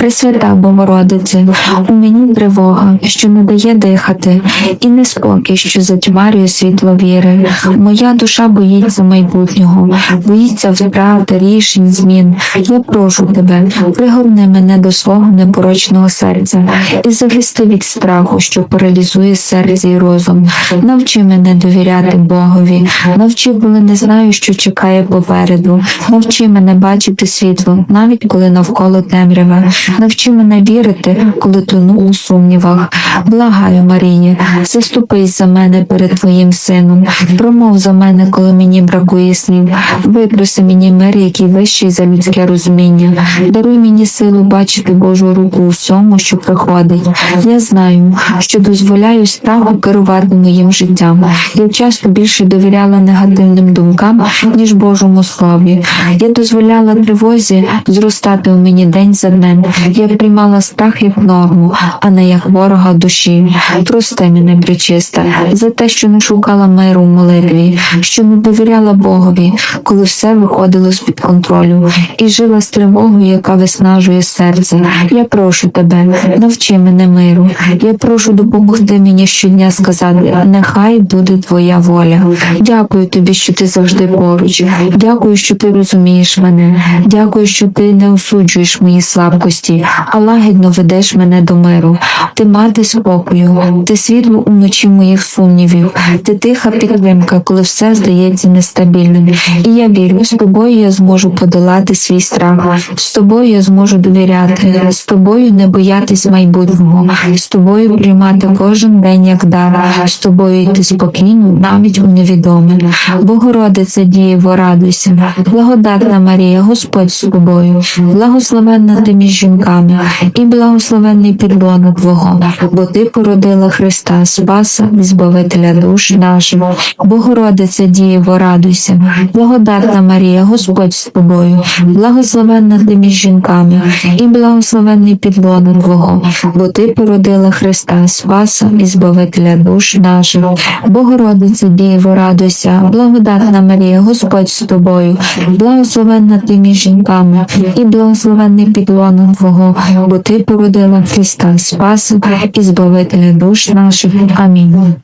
Пресвята Богородице, у мені тривога, що не дає дихати, і неспокій, що затьмарює світло віри. Моя душа боїться майбутнього, боїться втрати, рішень, змін. Я прошу тебе, пригорни мене до свого непорочного серця і захисти від страху, що паралізує серце і розум. Навчи мене довіряти Богові, навчи, коли не знаю, що чекає попереду. Навчи мене бачити світло, навіть коли навколо темрява. Навчи мене вірити, коли тону у сумнівах. Благаю, Маріє, заступись за мене перед Твоїм сином. Промов за мене, коли мені бракує слів. Випроси мені мир, який вищий за людське розуміння. Даруй мені силу бачити Божу руку у всьому, що приходить. Я знаю, що дозволяю страху керувати моїм життям. Я часто більше довіряла негативним думкам, ніж Божому слові. Я дозволяла тривозі зростати у мені день за днем. Я приймала страх як норму, а не як ворога душі. Прости мене, причиста, за те, що не шукала миру в молитві, що не довіряла Богові, коли все виходило з під контролю, і жила з тривогою, яка виснажує серце. Я прошу тебе, навчи мене миру. Я прошу допомогти мені щодня сказати, нехай буде твоя воля. Дякую тобі, що ти завжди поруч. Дякую, що ти розумієш мене. Дякую, що ти не осуджуєш мої слабкості, а лагідно ведеш мене до миру. Ти мати спокою, ти світло уночі моїх сумнівів, ти тиха підтримка, коли все здається нестабільним. І я вірю, з тобою я зможу подолати свій страх. З тобою я зможу довіряти, з тобою не боятись майбутнього, з тобою приймати кожен день як дар, з тобою йти спокійно, навіть у невідоме. Богородице Дієво, радуйся, благодатна Марія, Господь з тобою, благословенна ти між жінками, і благословенний підлона Твого, бо ти породила Христа, Спаса і Збавителя душ наших. Богородице Дієво, радуйся, благодатна Марія, Господь з тобою, благословенна ти між жінками, і благословенний підлона Твого, бо ти породила Христа, Спаса і Збавителя душ наших. Богородице Дієво, радуйся, благодатна Марія, Господь з тобою, благословенна ти між жінками, і благословенний підлона Твого, бо ти породила Христа, Спаса і Збавителя душ наших. Амінь.